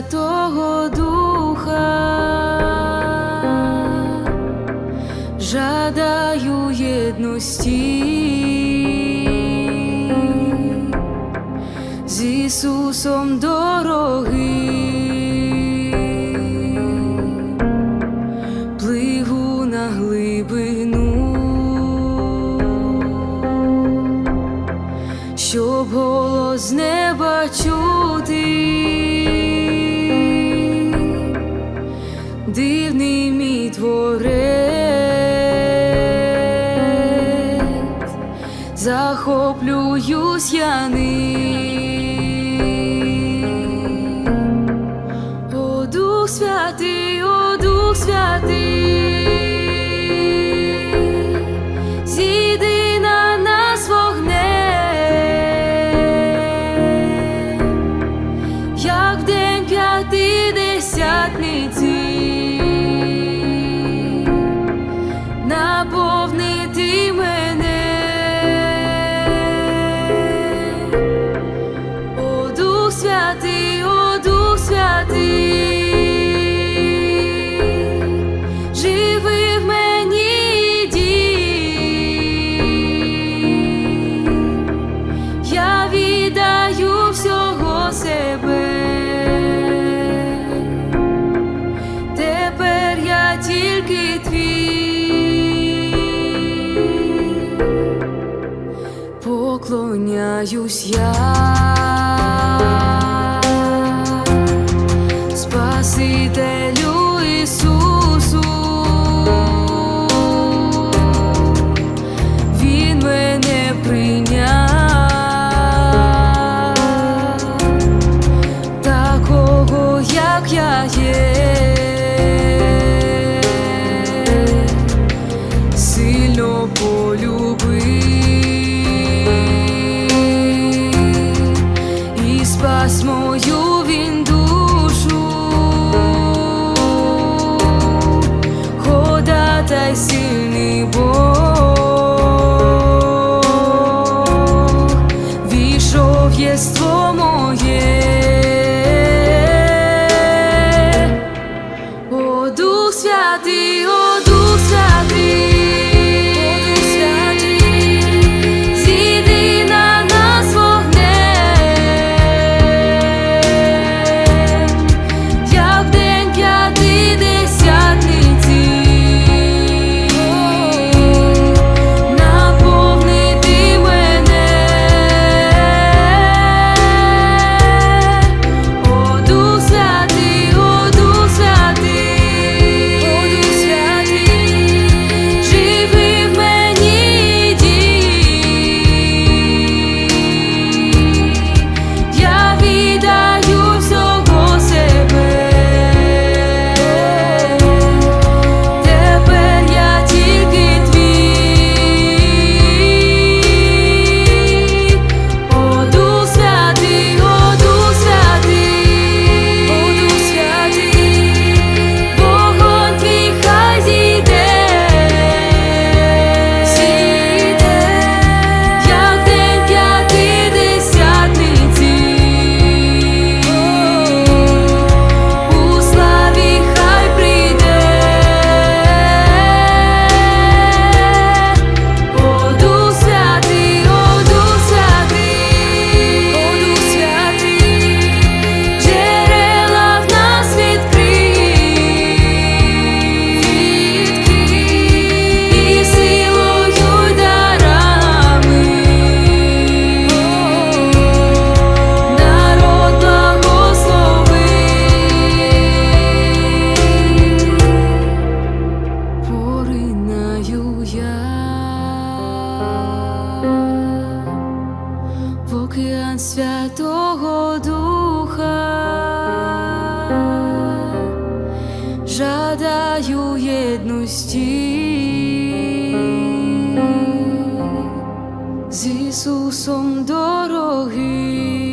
Святого Духа жадаю єдності з Ісусом дорогим. хвилююсь я ним. О, Дух святий, о, Дух святий. святий, о Дух святий, живи в мені я віддаю всього себе, тепер я тільки твій, поклоняюсь я. Спасителю Ісусу. vai se океан Святого Духа, жадаю єдності з Ісусом дорогим.